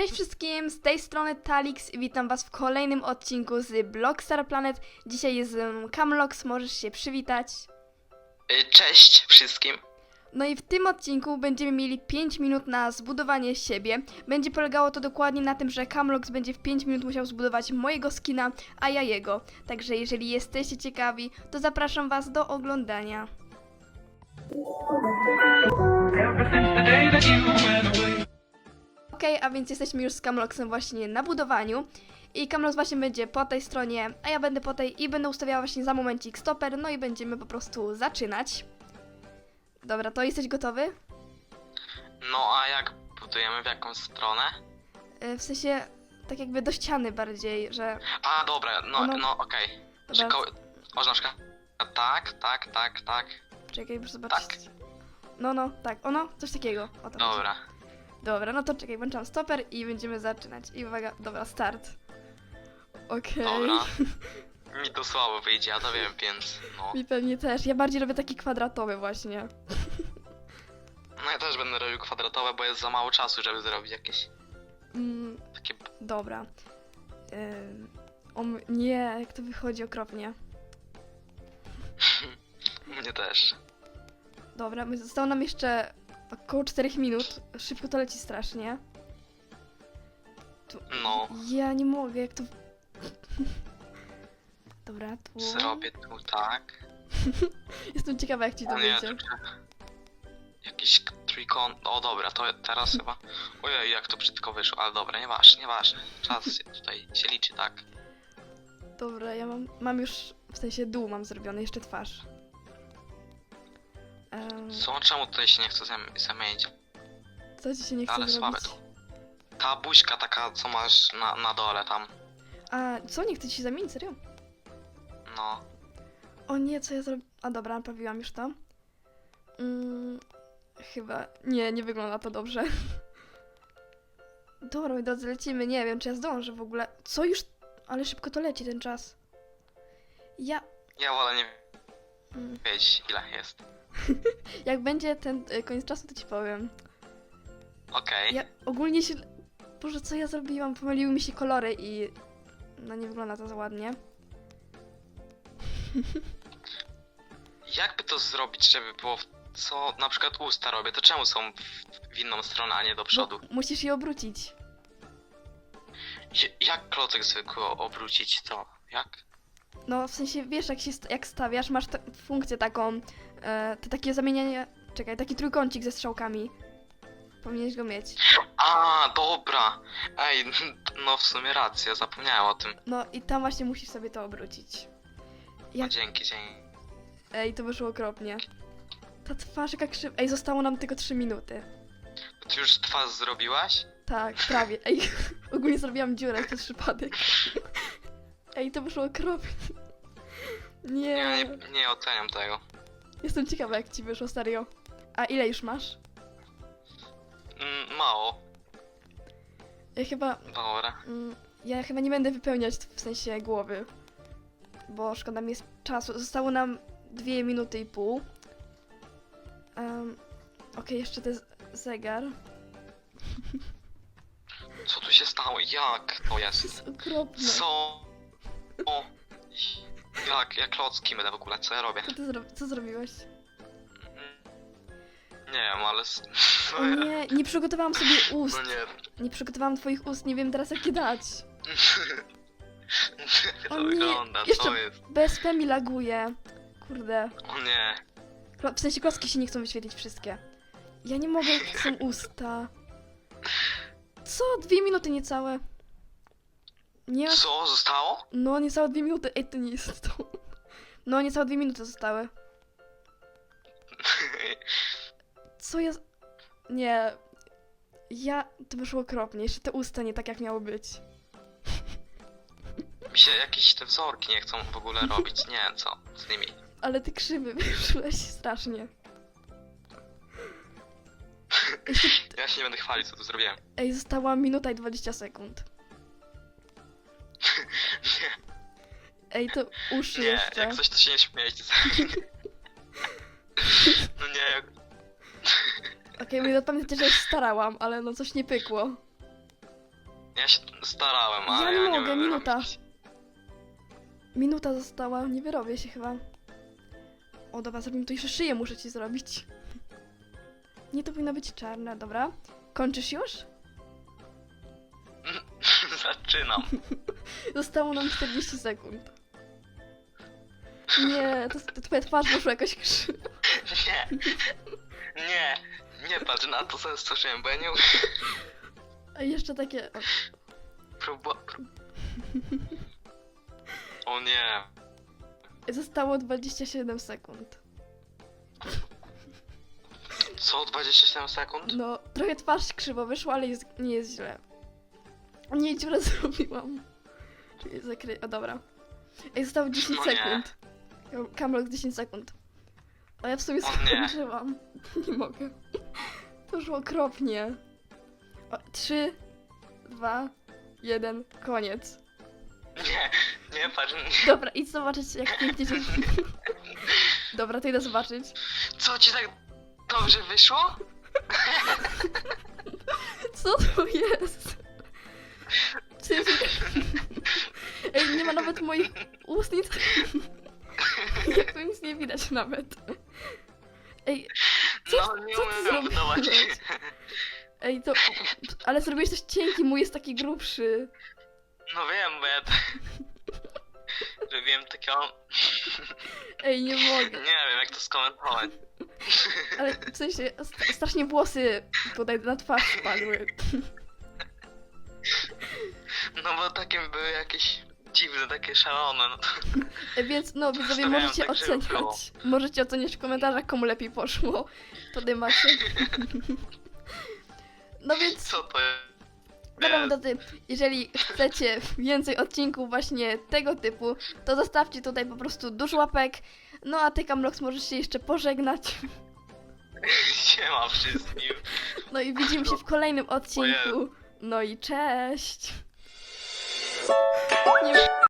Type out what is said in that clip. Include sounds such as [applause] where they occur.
Cześć wszystkim, z tej strony Talix i witam was w kolejnym odcinku z Blockstar Planet. Dzisiaj jest Camlox, możesz się przywitać. Y, Cześć wszystkim. No i w tym odcinku będziemy mieli 5 minut na zbudowanie siebie. Będzie polegało to dokładnie na tym, że Camlox będzie w 5 minut musiał zbudować mojego skina, a ja jego. Także jeżeli jesteście ciekawi, to zapraszam was do oglądania. Ever since the day that you. Okej, a więc jesteśmy już z Camloxem właśnie na budowaniu. I Camlox właśnie będzie po tej stronie, a ja będę po tej i będę ustawiała właśnie za momencik stoper, no i będziemy po prostu zaczynać. Dobra, to jesteś gotowy? No a jak budujemy w jakąś stronę? E, W sensie, tak jakby do ściany bardziej, że... A dobra, no, Ono- no okej. Że Dobra, Może na przykład tak, tak, tak, tak. czekaj, muszę zobaczyć. Tak. No, no, tak, ono, coś takiego. O to chodzi. Dobra. Dobra, no to czekaj, włączam stoper i będziemy zaczynać. I uwaga, dobra, start. Okej. Dobra. [laughs] Mi to słabo wyjdzie, ja to wiem, więc no. Mi pewnie też. Ja bardziej robię taki kwadratowy właśnie. No ja też będę robił kwadratowe, bo jest za mało czasu, żeby zrobić jakieś Mm, takie... Dobra. Ym, om, nie, jak to wychodzi okropnie. [laughs] Mnie też. Dobra, my- zostało nam jeszcze około 4 minut. Szybko to leci strasznie. Tu... No. Ja nie mogę, jak to... [laughs] Dobra, tu... Zrobię tu tak. [laughs] Jestem ciekawa, jak ci to O nie, wyjdzie. tu Jakiś trójkąt... O dobra, to teraz chyba... Ojej, jak to brzydko wyszło, ale dobra, nieważne, nieważne. Czas się [laughs] tutaj się liczy, tak? Dobra, ja mam, mam już... W sensie dół mam zrobiony, jeszcze twarz. Co? Czemu tutaj się nie chce zam- zamienić? co ci się nie chce Ale słabe zrobić? to. Ta buźka taka, co masz na, na dole tam. A, co? Nie chce ci się zamienić? Serio? No. O nie, co ja zrobię? A dobra, naprawiłam już to. Mm, chyba. Nie, nie wygląda to dobrze. [laughs] Dobra, moi drodzy, lecimy. Nie wiem, czy ja zdążę w ogóle. Co już? Ale szybko to leci ten czas. Ja. Ja wolę nie Mm, wiedzieć, ile jest. [laughs] jak będzie ten y, koniec czasu, to ci powiem. Okej. Ja ogólnie się. Boże, co ja zrobiłam? Pomyliły mi się kolory i. No nie wygląda to za ładnie. [laughs] Jakby to zrobić, żeby było... W... Co na przykład usta robię, to czemu są w, w inną stronę, a nie do przodu? Bo musisz je obrócić. Jak klocek zwykły o- obrócić, to? Jak? No, w sensie, wiesz, jak się st- jak stawiasz, masz funkcję taką, e, to takie zamienianie, czekaj, taki trójkącik ze strzałkami. Powinieneś go mieć. A, dobra. Ej, [laughs] no w sumie racja, zapomniałem o tym. No i tam właśnie musisz sobie to obrócić. No, Jak, dzięki, dzięki. ej, to wyszło okropnie. Ta twarz jaka krzyw... Ej, zostało nam tylko 3 minuty. Ty już twarz zrobiłaś? Tak, prawie. Ej, [laughs] ogólnie zrobiłam dziurę przez przypadek. [laughs] Ej, to wyszło okropnie. Nie, Ja nie, nie oceniam tego. jestem ciekawa jak ci wyszło, serio. A ile już masz? Mm, mało. Ja chyba Dobra. Mm, Ja chyba nie będę wypełniać w sensie głowy, bo szkoda mi jest czasu. Zostało nam dwie minuty i pół. Um, Okej, jeszcze ten z- zegar. Co tu się stało? Jak to To jest? jest okropne. Co? O! Jak, jak klocki będę w ogóle, co ja robię? Co ty zro co zrobiłeś? Nie wiem, ale... s- [laughs] O nie, nie przygotowałam sobie ust. No nie. Nie przygotowałam twoich ust, nie wiem teraz jak je dać. Jak [laughs] O to nie, wygląda? jeszcze- Co jest? BSP mi laguje. Kurde. O nie. Klo- W sensie klocki się nie chcą wyświetlić wszystkie. Ja nie mogę, jak są usta. [laughs] Co? Dwie minuty niecałe. Nie ma Co zostało? No, niecałe dwie minuty. Ej, to nie jest to. No, niecałe dwie minuty zostały. [laughs] Co jest... Nie. Ja... To wyszło okropnie. Jeszcze te usta nie tak, jak miało być. Mi się jakieś te wzorki nie chcą w ogóle robić. [laughs] Nie wiem co z nimi. Ale ty krzywy wyszłeś strasznie. [laughs] Jeszcze... Ja się nie będę chwalić co tu zrobiłem. Ej, została minuta i 20 sekund. Nie, [laughs] Ej, to uszy nie, jeszcze. jak coś to się nie śmiejcie. [laughs] No nie, jak... Okej, okay, pamiętajcie, że się starałam, ale no coś nie pykło. Ja się starałem, ale nie ja nie mogę, umiem minuta. robić. Minuta została, nie wyrobię się chyba. O, dobra, zrobimy to jeszcze szyję muszę ci zrobić. Nie, to powinno być czarne, dobra. Kończysz już? Zaczynam. [laughs] Zostało nam 40 sekund. Nie, to, to twoja twarz poszła jakoś krzywo. [laughs] Nie. Nie. Nie patrz na to, co stworzyłem, bo ja nie umiem. [laughs] A jeszcze takie... O, Próba... prób- O nie. zostało 27 sekund. Co? 27 sekund? No, trochę twarz krzywo wyszła, ale jest, nie jest źle. Nie, dziurę [laughs] zrobiłam. Czyli zakry... O, dobra. Ej, zostało 10 No nie. sekund. Kamlok 10 sekund. A ja w sumie O nie. skończyłam. [laughs] Nie mogę. To szło okropnie. O, 3, 2, 1, koniec. Nie. Nie patrz. Nie. Dobra, idź zobaczyć, jak [laughs] pięknie ci... Dobra, to idę zobaczyć. Co ci tak dobrze wyszło? Co to jest? Ej, nie ma nawet moich ustnic. Jak to nic nie widać nawet. Ej, No nie co ty zrobiłeś? ej, to... Ale zrobiłeś coś cienki, mój jest taki grubszy. No wiem, bo ja... Robiłem takiego... Ej, nie mogę. Nie wiem, jak to skomentować. Ale w sensie, st- strasznie włosy tutaj na twarz spadły. No bo takie były jakieś dziwne, takie szalone. No to... [laughs] Więc no, widzowie, Stawiałem możecie tak, żeby było. oceniać. Możecie oceniać w komentarzach, komu lepiej poszło. Wtedy macie. [laughs] No więc, Co to jest? dobra, drodzy, jeżeli chcecie więcej odcinków właśnie tego typu, to zostawcie tutaj po prostu dużo łapek. No a ty, Kamlox, możesz się jeszcze pożegnać. [laughs] Siema wszystkim. No i widzimy się w kolejnym odcinku. No i cześć! Nie